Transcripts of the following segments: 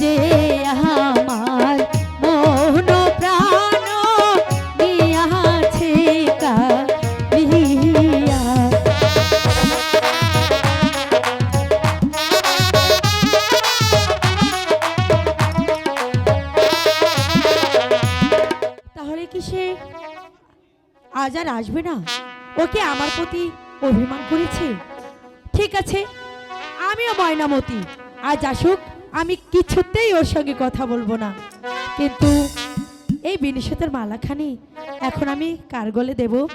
যে তাহলে কি সে আজ আর আসবে না? ওকে আমার প্রতি অভিমান করেছে? ঠিক আছে, আমিও ময়নামতি। আজ আসুক। আমি কিছুতেই ওর সঙ্গে কথা বলব না। কিন্তু এই বিনিশতের মালাখানি এখন আমি কার গলে দেব?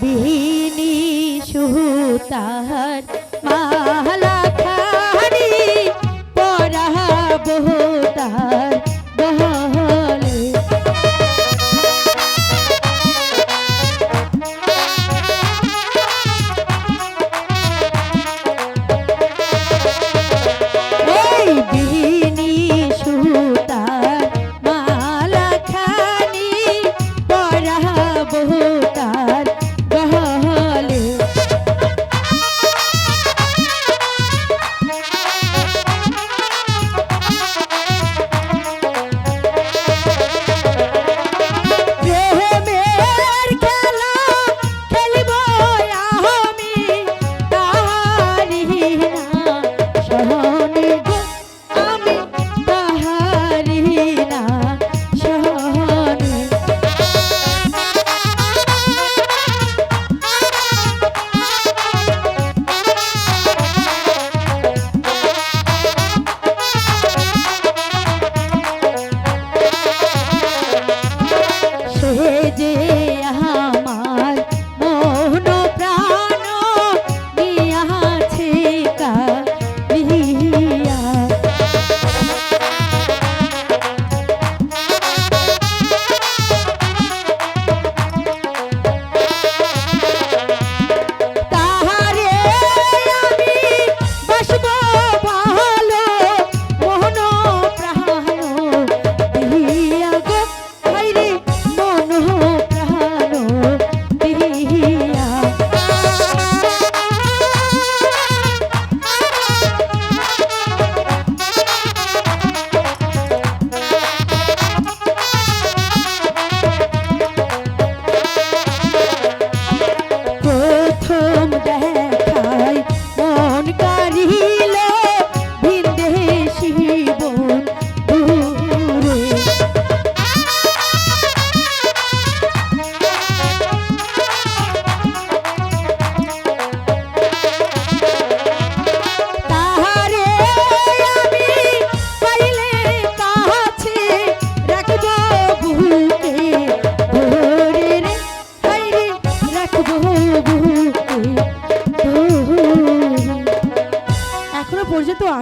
বিহিনী সুতার মালাখানি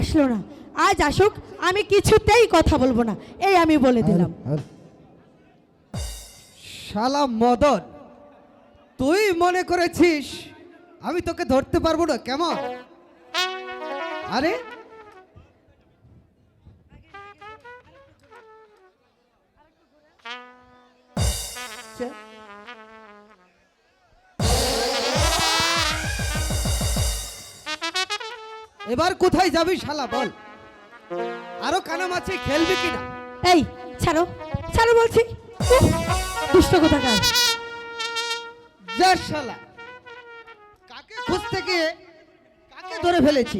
আসলো না। আজ আসুক আমি কিছুতেই কথা বলব না। এই আমি বলে দিলাম। শালা মদন তুই মনে করেছিস আমি তোকে ধরতে পারব না? কেমন? আরে এবার কোথায় যাবি শালা বল। আরও কানামাছি খেলবি কিনা? এই ছাড়ো ছাড়ো বলছি। দুষ্ট কোথাকার। যা শালা। কাকে খুঁজতে গিয়ে কাকে ধরে ফেলেছি?